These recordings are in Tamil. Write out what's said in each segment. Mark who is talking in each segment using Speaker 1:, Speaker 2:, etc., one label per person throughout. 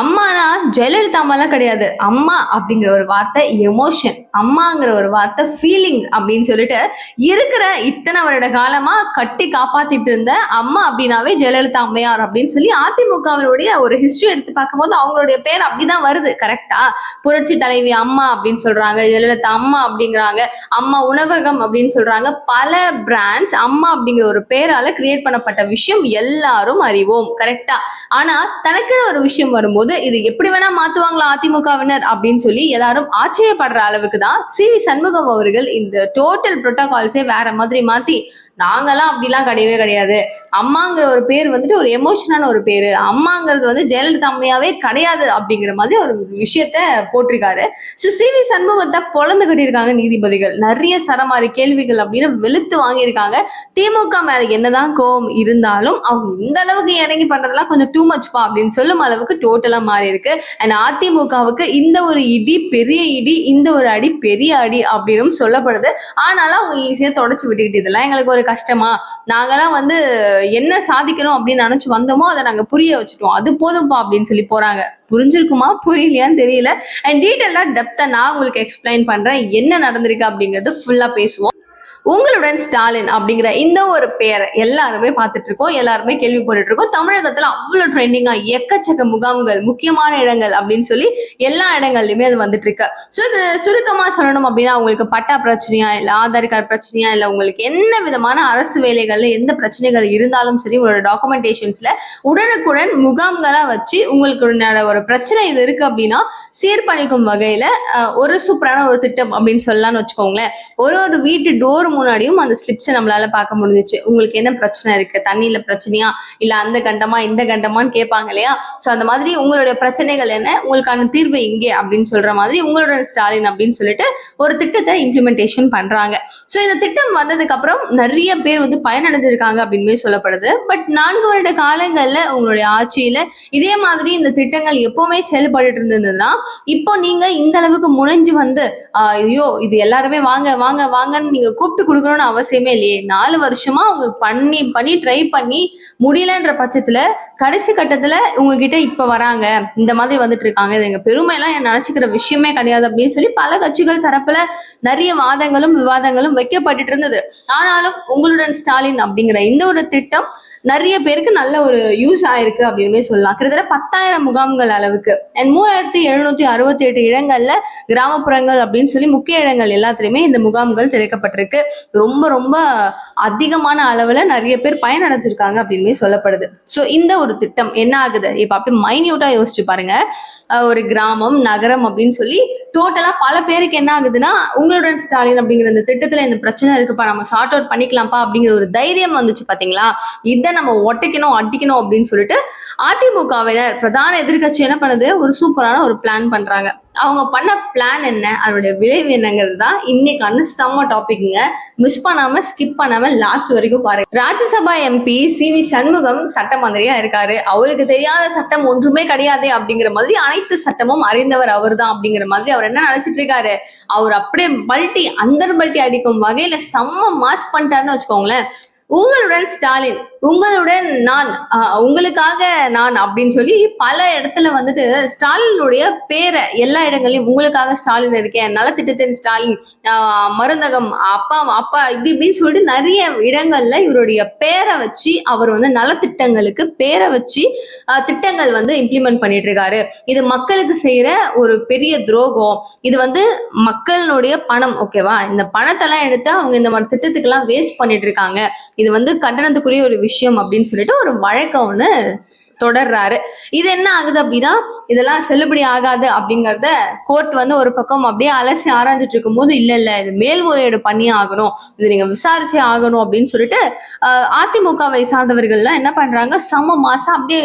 Speaker 1: அம்மானா ஜெயலலிதா அம்மாலாம் கிடையாது. அம்மா அப்படிங்கிற ஒரு வார்த்தை எமோஷன் அம்மாங்கிற ஒரு வார்த்தை ஃபீலிங்ஸ் அப்படின்னு சொல்லிட்டு இருக்கிற இத்தனை வருட காலமா கட்டி காப்பாத்திட்டு இருந்த அம்மா அப்படின்னாவே ஜெயலலிதா அம்மையார் அப்படின்னு சொல்லி அதிமுகவினுடைய ஒரு ஹிஸ்டரி எடுத்து பார்க்கும்போது அவங்களுடைய பேர் அப்படிதான் வருது கரெக்டா புரட்சி தலைவி அம்மா அப்படின்னு சொல்றாங்க ஜெயலலிதா அம்மா அப்படிங்கிறாங்க அம்மா உணவகம் அப்படின்னு சொல்றாங்க. பல பிராண்ட்ஸ் அம்மா அப்படிங்கிற ஒரு பேரால கிரியேட் பண்ணப்பட்ட விஷயம் எல்லாரும் அறிவோம் கரெக்டா ஆனா தனக்குன்னு ஒரு விஷயம் வரும்போது இது எப்படி வேணா மாத்துவாங்களா அதிமுகவினர் அப்படின்னு சொல்லி எல்லாரும் ஆச்சரியப்படுற அளவுக்கு தான் சி வி சண்முகம் அவர்கள் இந்த டோட்டல் ப்ரோட்டோகால்ஸே வேற மாதிரி மாத்தி நாங்கெல்லாம் அப்படிலாம் கிடையவே கிடையாது. அம்மாங்கிற ஒரு பேர் வந்துட்டு ஒரு எமோஷனான ஒரு பேர். அம்மாங்கிறது வந்து ஜெயலலிதா அம்மையாவே கிடையாது அப்படிங்கிற மாதிரி ஒரு விஷயத்த போட்டிருக்காரு. ஸோ சி வி சண்முகத்தை பொழந்து கட்டியிருக்காங்க நீதிபதிகள். நிறைய சரமாரி கேள்விகள் அப்படின்னு வெளுத்து வாங்கியிருக்காங்க. திமுக மேல என்னதான் கோபம் இருந்தாலும் அவங்க இந்த அளவுக்கு இறங்கி பண்றதெல்லாம் கொஞ்சம் டூ மச்பா அப்படின்னு சொல்லும் அளவுக்கு டோட்டலா மாறி இருக்கு அண்ட் அதிமுகவுக்கு இந்த ஒரு இடி பெரிய இடி இந்த ஒரு அடி பெரிய அடி அப்படின்னு சொல்லப்படுது. ஆனாலும் அவங்க ஈஸியா தொடச்சு விட்டுக்கிட்டு இதெல்லாம் எங்களுக்கு ஒரு கஷ்டமா? நாங்கெல்லாம் வந்து என்ன சாதிக்கணும் அப்படின்னு நினைச்சு வந்தோமோ அதை நாங்க புரிய வச்சுட்டோம். அது போதும்பா அப்படின்னு சொல்லி போறாங்க. புரிஞ்சிருக்குமா? புரியலையான்னு தெரியல. அண்ட் டீட்டெயிலாக டெப்த்தாக நான் உங்களுக்கு எக்ஸ்பிளைன் பண்றேன். என்ன நடந்திருக்கு அப்படிங்கிறது ஃபுல்லா பேசுவோம். உங்களுடன் ஸ்டாலின் அப்படிங்கிற இந்த ஒரு பேரை எல்லாருமே பார்த்துட்டு இருக்கோம் எல்லாருமே கேள்விப்பட்டுட்டு இருக்கோம் தமிழகத்துல அவ்வளவு ட்ரெண்டிங்கா எக்கச்சக்க முகாம்கள் முக்கியமான இடங்கள் அப்படின்னு சொல்லி எல்லா இடங்கள்லயுமே அது வந்துட்டு இருக்கு ஸோ இது சுருக்கமா சொல்லணும் அப்படின்னா உங்களுக்கு பட்டா பிரச்சனையா இல்ல ஆதார் கார்டு பிரச்சனையா இல்ல உங்களுக்கு என்ன விதமான அரசு வேலைகள்ல எந்த பிரச்சனைகள் இருந்தாலும் சரி உங்களோட டாக்குமெண்டேஷன்ஸ்ல உடனுக்குடன் முகாம்களா வச்சு உங்களுக்கு ஒரு பிரச்சனை இது இருக்கு அப்படின்னா சீர்பணிக்கும் வகையில ஒரு சூப்பரான ஒரு திட்டம் அப்படின்னு சொல்லலாம்னு வச்சுக்கோங்களேன். ஒரு ஒரு வீட்டு டோர் முன்னாடியும் அந்த ஸ்லிப்ஸை நம்மளால பார்க்க முடிஞ்சிச்சு. உங்களுக்கு என்ன பிரச்சனை இருக்கு? தண்ணியில பிரச்சனையா? இல்ல அந்த கண்டமா இந்த கண்டமான்னு கேட்பாங்க இல்லையா? ஸோ அந்த மாதிரி உங்களுடைய பிரச்சனைகள் என்ன? உங்களுக்கான தீர்வு இங்கே அப்படின்னு சொல்ற மாதிரி உங்களோட ஸ்டாலின் அப்படின்னு சொல்லிட்டு ஒரு திட்டத்தை இம்ப்ளிமெண்டேஷன் பண்றாங்க. ஸோ இந்த திட்டம் வந்ததுக்கு அப்புறம் நிறைய பேர் வந்து பயனடைஞ்சிருக்காங்க அப்படின்னு சொல்லப்படுது. பட் நான்கு வருட காலங்கள்ல உங்களுடைய ஆட்சியில இதே மாதிரி இந்த திட்டங்கள் எப்பவுமே செயல்பட்டு இருந்ததுன்னா இப்போ நீங்க இந்த அளவுக்கு முனைஞ்சு வந்து ஆஹ் ஐயோ இது எல்லாருமே வாங்க வாங்க வாங்கன்னு நீங்க கூப்பிட்டு கொடுக்கணும்னு அவசியமே இல்லையே. நாலு வருஷமா அவங்க பண்ணி பண்ணி ட்ரை பண்ணி முடியலன்ற பட்சத்துல கடைசி கட்டத்துல உங்ககிட்ட இப்ப வராங்க. இந்த மாதிரி வந்துட்டு இருக்காங்க. இது எங்க பெருமையெல்லாம் என் நினைச்சுக்கிற விஷயமே கிடையாது அப்படின்னு சொல்லி பல கட்சிகள் தரப்புல நிறைய வாதங்களும் விவாதங்களும் வைக்கப்பட்டுட்டு இருந்தது. ஆனாலும் உங்களுடன் ஸ்டாலின் அப்படிங்கிற இந்த ஒரு திட்டம் நிறைய பேருக்கு நல்ல ஒரு யூஸ் ஆயிருக்கு அப்படின்னு சொல்லலாம். கிட்டத்தட்ட பத்தாயிரம் முகாம்கள் அளவுக்கு. அண்ட் மூவாயிரத்தி எழுநூத்தி அறுபத்தி எட்டு இடங்கள்ல கிராமப்புறங்கள் அப்படின்னு சொல்லி முக்கிய இடங்கள் எல்லாத்துலயுமே இந்த முகாம்கள் திறக்கப்பட்டிருக்கு. ரொம்ப ரொம்ப அதிகமான அளவுல நிறைய பேர் பயனடைஞ்சிருக்காங்க அப்படின்னு சொல்லப்படுது. ஸோ இந்த ஒரு திட்டம் என்ன ஆகுது? இப்போ அப்படியே மைன்யூட்டா யோசிச்சு பாருங்க. ஒரு கிராமம் நகரம் அப்படின்னு சொல்லி டோட்டலா பல பேருக்கு என்ன ஆகுதுன்னா உங்களுடன் ஸ்டாலின் அப்படிங்கிற இந்த திட்டத்துல இந்த பிரச்சனை இருக்குப்பா நம்ம ஷார்ட் அவுட் பண்ணிக்கலாம்ப்பா அப்படிங்கிற ஒரு தைரியம் வந்துச்சு பாத்தீங்களா? இதை நம்ம ஒட்டைக்கணும் அடிக்கணும் அப்படின்னு சொல்லிட்டு அதிமுகவினர் பிரதான எதிர்க்கட்சி என்ன பண்ணுது? ஒரு சூப்பரான ஒரு பிளான் பண்றாங்க. அவங்க பண்ண பிளான் என்ன? அதனுடைய விளைவு என்னங்கிறது தான் இன்னைக்கான செம்ம டாபிக்ங்க மிஸ் பண்ணாம ஸ்கிப் பண்ணாம லாஸ்ட் வரைக்கும் பாருங்க. Rajya Sabha MP C. V. Shanmugam சட்ட மந்திரியா இருக்காரு. அவருக்கு தெரியாத சட்டம் ஒன்றுமே கிடையாது அப்படிங்கிற மாதிரி அனைத்து சட்டமும் அறிந்தவர் அவர் தான் அப்படிங்கிற மாதிரி அவர் என்ன நினைச்சிட்டு இருக்காரு? அவர் அப்படியே பல்ட்டி அந்தர் பல்ட்டி அடிக்கும் வகையில செம்ம மாஸ் பண்ணிட்டாருன்னு வச்சுக்கோங்களேன். உங்களுடன் ஸ்டாலின் உங்களுடன் நான் உங்களுக்காக நான் அப்படின்னு சொல்லி பல இடத்துல வந்துட்டு ஸ்டாலினுடைய பேரை எல்லா இடங்களையும் உங்களுக்காக ஸ்டாலின் இருக்கேன் நலத்திட்டத்தின் ஸ்டாலின் மருந்தகம் அப்பா அப்பா இப்படி இப்படின்னு சொல்லிட்டு நிறைய இடங்கள்ல இவருடைய பேரை வச்சு அவர் வந்து நலத்திட்டங்களுக்கு பேரை வச்சு திட்டங்கள் வந்து இம்ப்ளிமெண்ட் பண்ணிட்டு இருக்காரு இது மக்களுக்கு செய்யற ஒரு பெரிய துரோகம். இது வந்து மக்களுடைய பணம் ஓகேவா இந்த பணத்தெல்லாம் எடுத்து அவங்க இந்த மாதிரி திட்டத்துக்கெல்லாம் வேஸ்ட் பண்ணிட்டு இருக்காங்க இது வந்து கண்டனத்துக்குரிய ஒரு விஷயம் அப்படின்னு சொல்லிட்டு ஒரு வழக்கம் ஒன்று தொடர்றாரு. இது என்ன ஆகுது அப்படின்னா இதெல்லாம் செல்லுபடி ஆகாது அப்படிங்கறத கோர்ட் வந்து ஒரு பக்கம் அப்படியே அலசி ஆராய்ஞ்சிட்டு இருக்கும்போது இல்ல இல்ல இது மேல்முறையீடு பண்ணி ஆகணும். இது நீங்க விசாரிச்சே ஆகணும் அப்படின்னு சொல்லிட்டு ஆஹ், அதிமுகவை சார்ந்தவர்கள்லாம் என்ன பண்றாங்க சம மாசம் அப்படியே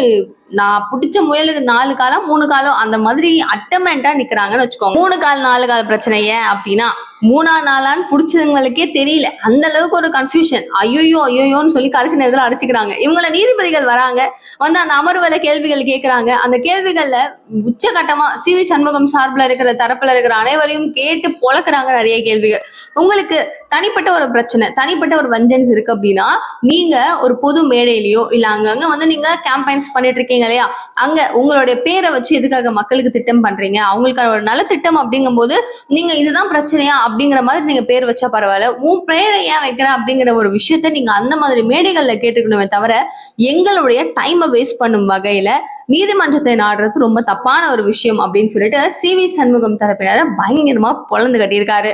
Speaker 1: நான் பிடிச்ச முயலுக்கு நாலு காலம் மூணு காலம் அந்த மாதிரி அட்டமெண்டா நிக்கிறாங்கன்னு வச்சுக்கோங்க. மூணு கால் நாலு கால் பிரச்சனை ஏன் அப்படின்னா மூணா நாளான்னு பிடிச்சவங்களுக்கே தெரியல. அந்த அளவுக்கு ஒரு கன்ஃபியூஷன் ஐயோயோ ஐயோயோன்னு சொல்லி கடைசி நேரத்தில் அடிச்சுக்கிறாங்க. இவங்கள நீதிபதிகள் வராங்க. வந்து அந்த அமர்வுல கேள்விகள் கேட்கிறாங்க அந்த கேள்விகள்ல உச்சகட்டமா சி. வி. சண்முகம் சார்பில் இருக்கிற தரப்புல இருக்கிற அனைவரையும் கேட்டு பொழக்கிறாங்க நிறைய கேள்விகள். உங்களுக்கு தனிப்பட்ட ஒரு பிரச்சனை தனிப்பட்ட ஒரு வஞ்சன்ஸ் இருக்கு அப்படின்னா நீங்க ஒரு பொது மேடையிலயோ இல்ல அங்கங்க வந்து நீங்க கேம்பெயின்ஸ் பண்ணிட்டு இருக்கீங்க இல்லையா? அங்க உங்களுடைய பேரை வச்சு எதுக்காக மக்களுக்கு திட்டம் பண்றீங்க? அவங்களுக்கான ஒரு நல்ல திட்டம் அப்படிங்கும்போது நீங்க இதுதான் பிரச்சனையா அப்படிங்கிற மாதிரி நீங்க பேர் வச்சா பரவாயில்ல. உன் பேரை ஏன் வைக்கிற அப்படிங்கிற ஒரு விஷயத்த நீங்க அந்த மாதிரி மேடைகள்ல கேட்டுக்கணுமே தவிர எங்களுடைய டைமை வேஸ்ட் பண்ணும் வகையில நீதிமன்றத்தை நாடுறது ரொம்ப தப்பான ஒரு விஷயம் அப்படின்னு சொல்லிட்டு சி வி சண்முகம் தரப்பினரை பயங்கரமா பொழந்து கட்டியிருக்காரு.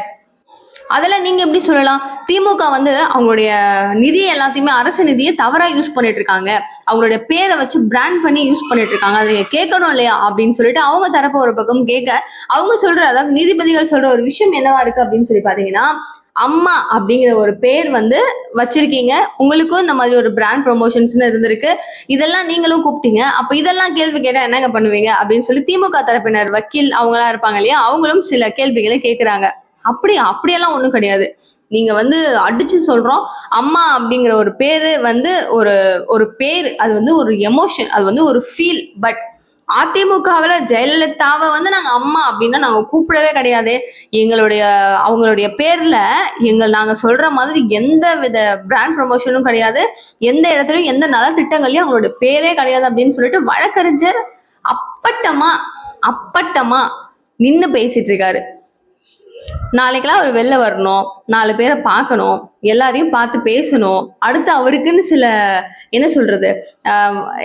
Speaker 1: அதில் நீங்கள் எப்படி சொல்லலாம்? திமுக வந்து அவங்களுடைய நிதியை எல்லாத்தையுமே அரசு நிதியை தவறாக யூஸ் பண்ணிட்டு இருக்காங்க. அவங்களுடைய பேரை வச்சு பிராண்ட் பண்ணி யூஸ் பண்ணிட்டு இருக்காங்க. அதை நீங்கள் கேட்கணும் இல்லையா? அப்படின்னு சொல்லிட்டு அவங்க தரப்பு ஒரு பக்கம் கேட்க அவங்க சொல்ற அதாவது நீதிபதிகள் சொல்ற ஒரு விஷயம் என்னவா இருக்கு அப்படின்னு சொல்லி பார்த்தீங்கன்னா அம்மா அப்படிங்கிற ஒரு பேர் வந்து வச்சிருக்கீங்க. உங்களுக்கும் இந்த மாதிரி ஒரு பிராண்ட் ப்ரொமோஷன்ஸ்னு இருந்திருக்கு. இதெல்லாம் நீங்களும் கூப்பிட்டீங்க. அப்ப இதெல்லாம் கேள்வி கேட்டா என்னங்க பண்ணுவீங்க? அப்படின்னு சொல்லி திமுக தரப்பினர் வக்கீல் அவங்களா இருப்பாங்க இல்லையா? அவங்களும் சில கேள்விகளை கேட்குறாங்க அப்படி அப்படியெல்லாம் ஒண்ணும் கிடையாது. நீங்க வந்து அடிச்சு சொல்றோம். அம்மா அப்படிங்கிற ஒரு பேரு வந்து ஒரு ஒரு பேர் அது வந்து ஒரு எமோஷன் அது வந்து ஒரு ஃபீல் பட் அதிமுகவில் ஜெயலலிதாவை வந்து நாங்கள் அம்மா அப்படின்னா நாங்கள் கூப்பிடவே கிடையாது. எங்களுடைய அவங்களுடைய பேரில் எங்கள் நாங்கள் சொல்கிற மாதிரி எந்த வித பிராண்ட் ப்ரமோஷனும் கிடையாது. எந்த இடத்துலையும் எந்த நலத்திட்டங்களையும் அவங்களுடைய பேரே கிடையாது அப்படின்னு சொல்லிட்டு வழக்கறிஞர் அப்பட்டமா அப்பட்டமா நின்று பேசிட்டு இருக்காரு. நாளைக்கெல்லாம் அவர் வெளில வரணும். நாலு பேரை பார்க்கணும். எல்லாரையும் பார்த்து பேசணும். அடுத்து அவருக்குன்னு சில என்ன சொல்றது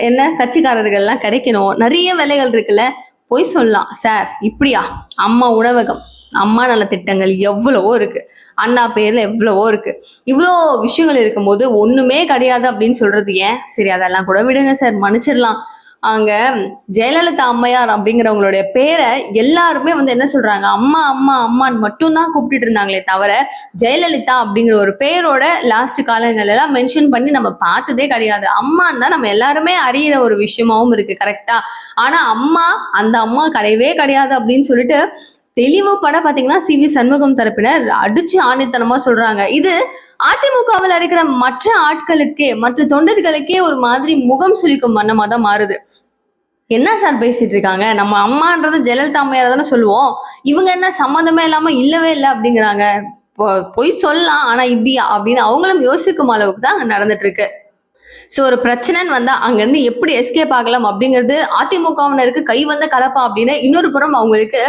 Speaker 1: என்ன கட்சிக்காரர்கள்லாம் கிடைக்கணும். நிறைய வேலைகள் இருக்குல்ல? போய் சொல்லலாம். சார் இப்படியா? அம்மா உணவகம். அம்மா நல திட்டங்கள் எவ்வளவோ இருக்கு. அண்ணா பேர்ல எவ்வளவோ இருக்கு. இவ்வளோ விஷயங்கள் இருக்கும்போது ஒண்ணுமே கிடையாது அப்படின்னு சொல்றது ஏன்? சரி அதெல்லாம் கூட விடுங்க சார். மன்னிச்சிடலாம். அங்க ஜெயலலிதா அம்மையார் அப்படிங்கிறவங்களுடைய பேரை எல்லாருமே வந்து என்ன சொல்றாங்க? அம்மா அம்மா அம்மான்னு மட்டும்தான் கூப்பிட்டுட்டு இருந்தாங்களே தவிர ஜெயலலிதா அப்படிங்கிற ஒரு பேரோட லாஸ்ட் காலங்கள் எல்லாம் மென்ஷன் பண்ணி நம்ம பார்த்ததே கிடையாது. அம்மான்னு தான் நம்ம எல்லாருமே அறியிற ஒரு விஷயமாவும் இருக்கு கரெக்டா ஆனா அம்மா அந்த அம்மா கிடையவே கிடையாது அப்படின்னு சொல்லிட்டு தெளிவுபட பாத்தீங்கன்னா சி. வி. சண்முகம் தரப்பினர் அடிச்சு ஆணித்தனமா சொல்றாங்க. இது அதிமுகவில் இருக்கிற மற்ற ஆட்களுக்கே மற்ற தொண்டர்களுக்கே ஒரு மாதிரி முகம் சுளிக்கும் வண்ணமா தான் மாறுது. என்ன சார் பேசிட்டு இருக்காங்க நம்ம அம்மான்றது ஜெயலலிதா அம்மையார் தானே சொல்லுவோம். இவங்க என்ன சம்மந்தமே இல்லாம இல்லவே இல்லை அப்படிங்கிறாங்க. பொ- பொய் சொல்லலாம். ஆனா இப்படியா? அப்படின்னு அவங்களும் யோசிக்கும் அளவுக்கு தான் நடந்துட்டு இருக்கு ஸோ ஒரு பிரச்சனைன்னு வந்தா அங்கேருந்து எப்படி எஸ்கேப் ஆகலாம் அப்படிங்கிறது அதிமுகவினருக்கு கை வந்த கலப்பா அப்படின்னு இன்னொரு புறம் அவங்களுக்கு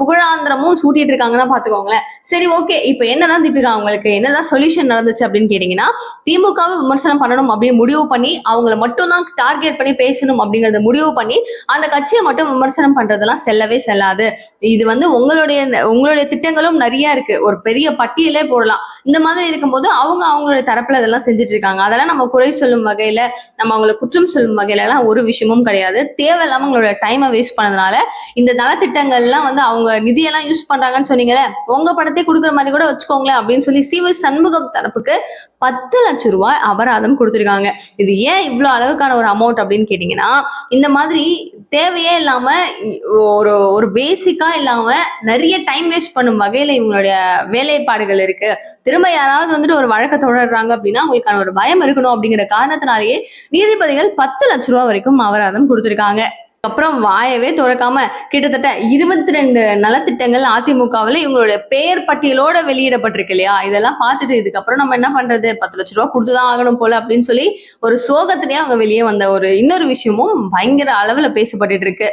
Speaker 1: புகழாந்திரமும் சூட்டிட்டு இருக்காங்கன்னா பாத்துக்கோங்களேன் சரி ஓகே இப்போ என்னதான் தீபிகா அவங்களுக்கு என்னதான் சொல்யூஷன் நடந்துச்சு அப்படின்னு கேட்டீங்கன்னா திமுகவை விமர்சனம் பண்ணணும் அப்படின்னு முடிவு பண்ணி அவங்கள மட்டும் தான் டார்கெட் பண்ணி பேசணும் அப்படிங்கறத முடிவு பண்ணி அந்த கட்சியை மட்டும் விமர்சனம் பண்றதெல்லாம் செல்லவே செல்லாது. இது வந்து உங்களுடைய உங்களுடைய திட்டங்களும் நிறைய இருக்கு. ஒரு பெரிய பட்டியலே போடலாம். இந்த மாதிரி இருக்கும்போது அவங்க அவங்களுடைய தரப்புல இதெல்லாம் செஞ்சுட்டு இருக்காங்க. அதெல்லாம் நம்ம குறை சொல்லும் வகையில நம்ம அவங்கள குற்றம் சொல்லும் வகையில எல்லாம் ஒரு விஷயமும் கிடையாது. தேவையில்லாம உங்களோட டைமை வேஸ்ட் பண்ணதுனால இந்த நலத்திட்டங்கள்லாம் வந்து அவங்க நிதியெல்லாம் யூஸ் பண்றாங்கன்னு சொன்னீங்களே உங்க படத்தை கொடுக்குற மாதிரி கூட வச்சுக்கோங்களேன் அப்படின்னு சொல்லி சிவ சண்முகம் தரப்புக்கு பத்து லட்சம் ரூபாய் அபராதம் கொடுத்துருக்காங்க. இது ஏன் இவ்வளோ அளவுக்கான ஒரு அமௌண்ட் அப்படின்னு கேட்டிங்கன்னா இந்த மாதிரி தேவையே இல்லாம ஒரு ஒரு பேசிக்கா இல்லாம நிறைய டைம் வேஸ்ட் பண்ணும் வகையில இவங்களுடைய வேலைப்பாடுகள் இருக்கு. திரும்ப யாராவது வந்துட்டு ஒரு வழக்கை தொடர்றாங்க அப்படின்னா அவங்களுக்கான ஒரு பயம் இருக்கணும் அப்படிங்கிற காரணத்தினாலேயே நீதிபதிகள் பத்து லட்ச ரூபா வரைக்கும் அபராதம் கொடுத்திருக்காங்க. அப்புறம் வாயவே திறக்காம கிட்டத்தட்ட இருபத்தி ரெண்டு நலத்திட்டங்கள் அதிமுகவில் இவங்களுடைய பெயர் பட்டியலோட வெளியிடப்பட்டிருக்கு இல்லையா? இதெல்லாம் பார்த்துட்டு இதுக்கப்புறம் நம்ம என்ன பண்றது? பத்து லட்ச ரூபா கொடுத்துதான் ஆகணும் போல அப்படின்னு சொல்லி ஒரு சோகத்திலேயே அவங்க வெளியே வந்த ஒரு இன்னொரு விஷயமும் பயங்கர அளவுல பேசப்பட்டுட்டு இருக்கு.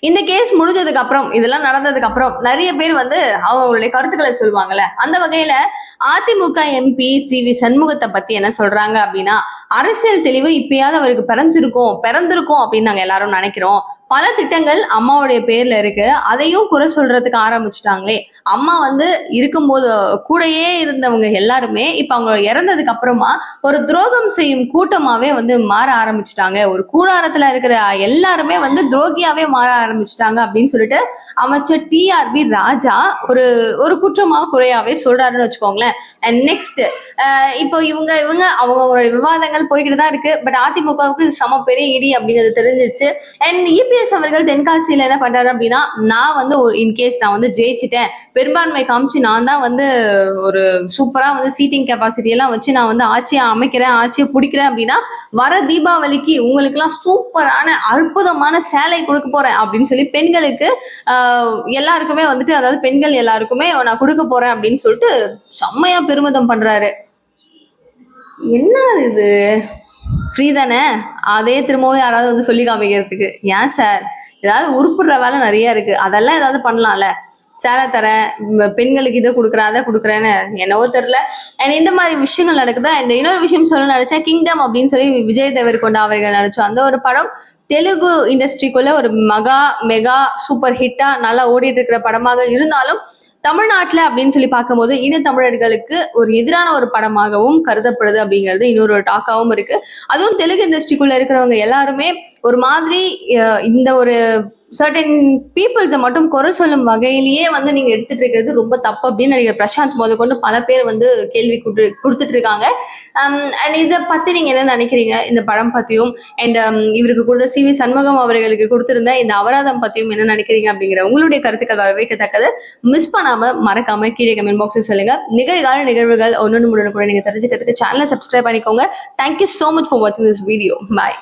Speaker 1: இந்த கேஸ் முடிஞ்சதுக்கு அப்புறம் இதெல்லாம் நடந்ததுக்கு அப்புறம் நிறைய பேர் வந்து அவங்களுடைய கருத்துக்களை சொல்லுவாங்கல்ல. அந்த வகையில அதிமுக எம்பி சி. வி. சண்முகத்தை பத்தி என்ன சொல்றாங்க அப்படின்னா அரசியல் தெளிவு இப்பயாவது அவருக்கு பிறந்திருக்கும் பிறந்திருக்கும் அப்படின்னு நாங்க எல்லாரும் நினைக்கிறோம். பல திட்டங்கள் அம்மாவுடைய பேர்ல இருக்கு. அதையும் குறை சொல்றதுக்கு ஆரம்பிச்சுட்டாங்களே. அம்மா வந்து இருக்கும்போது கூடயே இருந்தவங்க எல்லாருமே இப்ப அவங்க இறந்ததுக்கு அப்புறமா ஒரு துரோகம் செய்யும் கூட்டமாவே வந்து மாற ஆரம்பிச்சுட்டாங்க. ஒரு கூடாரத்துல இருக்கிற எல்லாருமே வந்து துரோகியாவே மாற ஆரம்பிச்சுட்டாங்க அப்படின்னு சொல்லிட்டு அமைச்சர் டிஆர்பி ராஜா ஒரு ஒரு குற்றமாக குறையாவே சொல்றாருன்னு வச்சுக்கோங்களேன். அண்ட் நெக்ஸ்ட் இப்போ இவங்க இவங்க அவங்களோட விவாதங்கள் போய்கிட்டு தான் இருக்கு. பட் அதிமுகவுக்கு சம பெரிய இடி அப்படிங்கிறது தெரிஞ்சிச்சு அண்ட் இபிஎஸ் அவர்கள் தென்காசியில என்ன பண்றாரு அப்படின்னா நான் வந்து இன்கேஸ் நான் வந்து ஜெயிச்சிட்டேன் பெரும்பான்மை காமிச்சு நான் தான் வந்து ஒரு சூப்பரா வந்து சீட்டிங் கெப்பாசிட்டி எல்லாம் வச்சு நான் வந்து ஆட்சியை அமைக்கிறேன் ஆட்சியை பிடிக்கிறேன் அப்படின்னா வர தீபாவளிக்கு உங்களுக்குலாம் சூப்பரான அற்புதமான சேலை கொடுக்க போறேன் அப்படின்னு சொல்லி பெண்களுக்கு எல்லாருக்குமே வந்துட்டு அதாவது பெண்கள் எல்லாருக்குமே நான் கொடுக்க போறேன் அப்படின்னு சொல்லிட்டு செம்மையா பெருமிதம் பண்றாரு. என்ன இது? ஃப்ரீ தானே அதே திரும்பவும் யாராவது வந்து சொல்லி காமிக்கிறதுக்கு. ஏன் சார்? ஏதாவது உருப்புடுற வேலை நிறைய இருக்கு. அதெல்லாம் ஏதாவது பண்ணலாம்ல. சேலை தரேன் பெண்களுக்கு இதை கொடுக்குறேன் அதை கொடுக்குறேன்னு. என்னவோ தெரில அண்ட் இந்த மாதிரி விஷயங்கள் நடக்குது? அண்ட் இன்னொரு விஷயம் சொல்ல நினைச்சேன் கிங்டம் அப்படின்னு சொல்லி விஜய் தேவர்கொண்டா அவர்கள் நினைச்சோம் அந்த ஒரு படம் தெலுங்கு இண்டஸ்ட்ரிக்குள்ள ஒரு மகா மெகா சூப்பர் ஹிட்டா நல்லா ஓடிட்டு இருக்கிற படமாக இருந்தாலும் தமிழ்நாட்டுல அப்படின்னு சொல்லி பார்க்கும்போது இன தமிழர்களுக்கு ஒரு எதிரான ஒரு படமாகவும் கருதப்படுது அப்படிங்கிறது இன்னொரு டாக்காவும் இருக்கு. அதுவும் தெலுங்கு இண்டஸ்ட்ரிக்குள்ள இருக்கிறவங்க எல்லாருமே ஒரு மாதிரி அஹ், இந்த ஒரு சர்டன் பீப்புள்ஸை மட்டும் குறை சொல்லும் வகையிலேயே வந்து நீங்க எடுத்துட்டு இருக்கிறது ரொம்ப தப்பு அப்படின்னு நடிகர் பிரசாந்த் முத கொண்டு பல பேர் வந்து கேள்வி கொடுத்து கொடுத்துட்டு இருக்காங்க. அண்ட் இதை பத்தி நீங்க என்ன நினைக்கிறீங்க? இந்த படம் பத்தியும் அண்ட் இவருக்கு கொடுத்த சி வி சண்முகம் அவர்களுக்கு கொடுத்திருந்த இந்த அபராதம் பத்தியும் என்ன நினைக்கிறீங்க அப்படிங்கிற உங்களுடைய கருத்துக்கள் வரவேற்கத்தக்கது. மிஸ் பண்ணாம மறக்காம கீழே கமெண்ட் பாக்ஸில் சொல்லுங்க. நிகழ்கால நிகழ்வுகள் ஒன்னொன்று முடனு கூட நீங்க தெரிஞ்சுக்கிறதுக்கு சேனலை சப்ஸ்கிரைப் பண்ணிக்கோங்க. Thank you so much for வாட்சிங் திஸ் வீடியோ பாய்